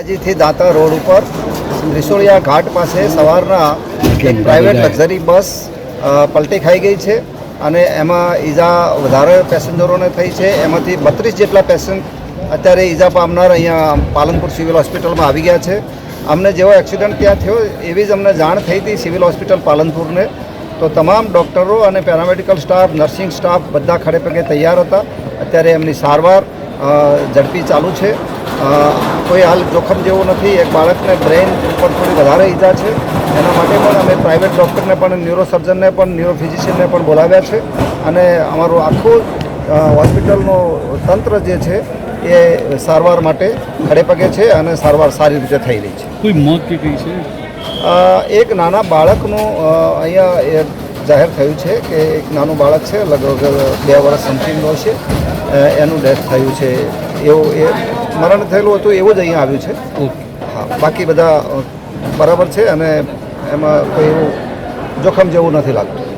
અંબાજીથી Danta road ઉપર ત્રિશોળિયા ઘાટ પાસે સવારના એક પ્રાઇવેટ લક્ઝરી બસ પલટી ખાઈ ગઈ છે અને એમાં ઈજા વધારે પેસેન્જરોને થઈ છે. એમાંથી બત્રીસ જેટલા પેસેન્જ અત્યારે ઈજા પામનાર અહીંયા પાલનપુર સિવિલ હોસ્પિટલમાં આવી ગયા છે. અમને જેવો એક્સિડન્ટ ત્યાં થયો એવી જ અમને જાણ થઈ હતી સિવિલ હોસ્પિટલ પાલનપુરને. તો તમામ ડૉક્ટરો અને પેરામેડિકલ સ્ટાફ નર્સિંગ સ્ટાફ બધા ખડેપગે તૈયાર હતા. અત્યારે એમની સારવાર ઝડપી ચાલુ છે. કોઈ હાલ જોખમ જેવું નથી. એક બાળકને બ્રેઇન ઉપર થોડી વધારે ઈજા છે. એના માટે પણ અમે પ્રાઇવેટ ડૉક્ટરને પણ ન્યુરોસર્જનને પણ ન્યુરોફિઝિશિયનને પણ બોલાવ્યા છે. અને અમારું આખું હોસ્પિટલનું તંત્ર જે છે એ સારવાર માટે ખડે પગે છે અને સારવાર સારી રીતે થઈ રહી છે. કોઈ મોત કે કઈ છે? એક નાના બાળકનું અહીંયા એ જાહેર થયું છે કે એક નાનું બાળક છે લગભગ બે વર્ષ સમથિંગનો છે. એનું ડેથ થયું છે. એવું એ મરણ થયેલું હતું એવું જ અહીંયા આવ્યું છે. હા બાકી બધા બરાબર છે અને એમાં કોઈ એવું જોખમ જેવું નથી લાગતું.